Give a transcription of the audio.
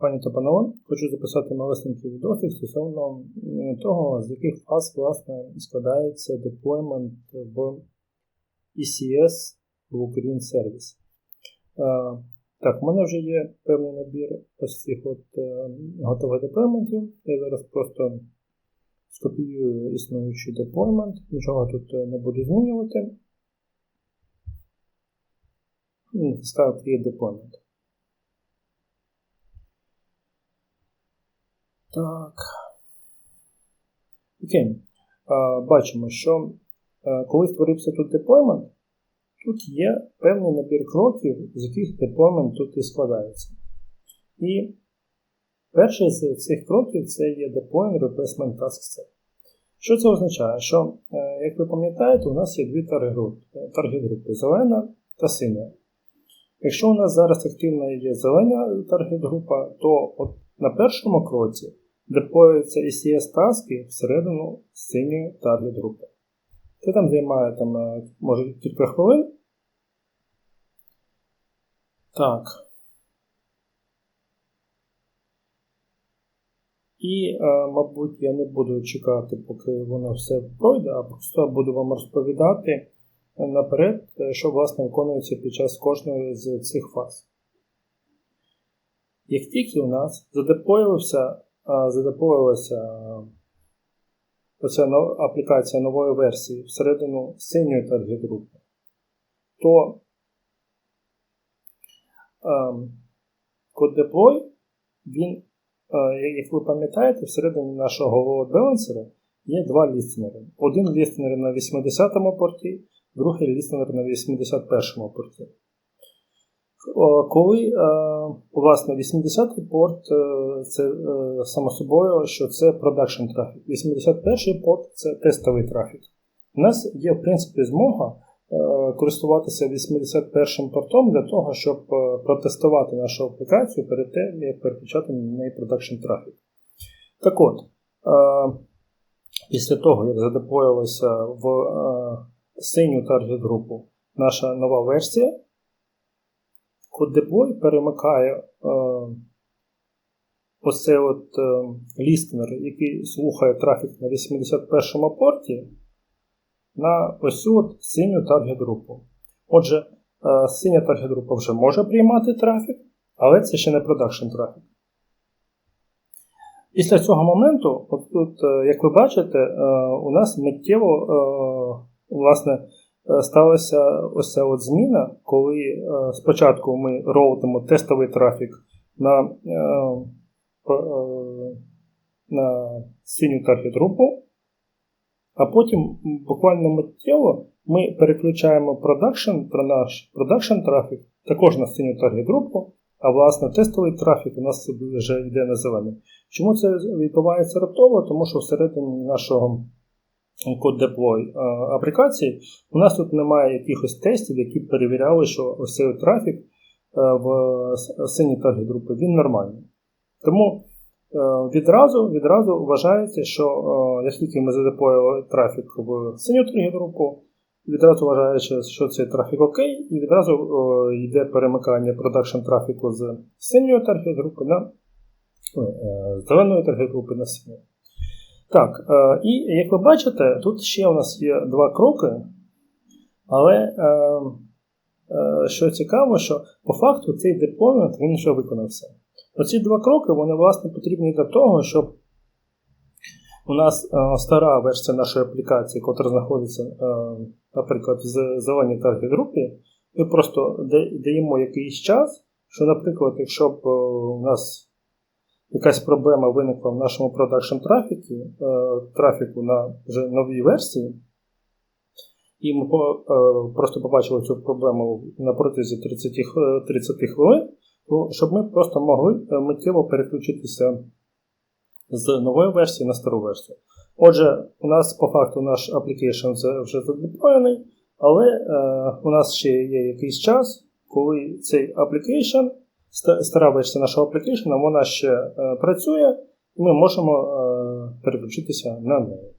Пані та панове, хочу записати малесенький відосик стосовно того, з яких фаз власне складається деплоймент в ECS Blue Green Service. Е, Так, в мене вже є певний набір ось цих от е, готових деплойментів. Я зараз просто скопіюю існуючий деплоймент, нічого тут е, не буду змінювати. Ставлю Create Deployment. Так. Окей. Бачимо, що е, коли створився тут деплоймент, тут є певний набір кроків, з яких деплоймент тут і складається. І перший з цих кроків це є Deploying Replacement Task Set. Що це означає? Що, е, як ви пам'ятаєте, у нас є дві таргет-групи зелена та синя. Якщо у нас зараз активна є зелена таргет-група, то от на першому кроці деплоюються ECS таски всередину синьої таргет групи. Це там займає там, е, може кілька хвилин. Так. І, е, мабуть, я не буду чекати, поки воно все пройде, а просто буду вам розповідати наперед, е, що власне виконується під час кожної з цих фаз. Як тільки у нас задеплоївся, задеплоїлася оця аплікація нової версії всередину синьої таргет групи, то код deploy, він, як ви пам'ятаєте, всередині нашого load balancer є два лістенери. Один лістенер на 80-му порті, другий лістенер на 81-му порті. Коли, власне, 80-й порт, це само собою, що це продакшн трафік. 81-й порт це тестовий трафік. У нас є, в принципі, змога користуватися 81-м портом для того, щоб протестувати нашу аплікацію перед тим, як переключати на неї продакшн трафік. Так от, після того, як задеплоїлася в синю таргет групу наша нова версія, код перемикає е, ось цей от е, лістенер, який слухає трафік на 81 му порті, на ось от синю таргет групу. Отже, е, синя таргет група вже може приймати трафік, але це ще не продакшн трафік. Після цього моменту, от тут, е, як ви бачите, е, у нас миттєво е, власне, сталася ось ця от зміна, коли е, спочатку ми роутимо тестовий трафік на е, на синю таргет групу, а потім буквально миттєво ми переключаємо продакшн про наш продакшн трафік також на синю таргет групу, а власне тестовий трафік у нас вже йде на зелений. Чому це відбувається раптово? Тому що всередині нашого код deploy е, аплікації, у нас тут немає якихось тестів, які перевіряли, що ось цей трафік е, в синій таргет групи він нормальний. Тому е, відразу відразу вважається, що як тільки ми задеплоїли трафік в синю таргет групу, відразу вважається, що цей трафік окей, і відразу йде перемикання продакшн трафіку з синьої таргет групи на зеленої таргет групи на синю. Так, е, і як ви бачите, тут ще у нас є два кроки, але е, е, що цікаво, що по факту цей деплоймент він вже виконався. Оці два кроки вони власне потрібні для того, щоб у нас стара версія нашої аплікації, яка знаходиться, наприклад, в зеленій таргет групі, ми просто даємо якийсь час, що, наприклад, якщо б у нас якась проблема виникла в нашому продакшн трафіку, е, трафіку на вже новій версії, і ми е, просто побачили цю проблему на протязі 30 30 хвилин, щоб ми просто могли е, миттєво переключитися з нової версії на стару версію. Отже, у нас по факту наш application вже задеплоєний, але у нас ще є якийсь час, коли цей application стара версія нашого аплікейшена, вона ще е, працює, і ми можемо е, переключитися на неї.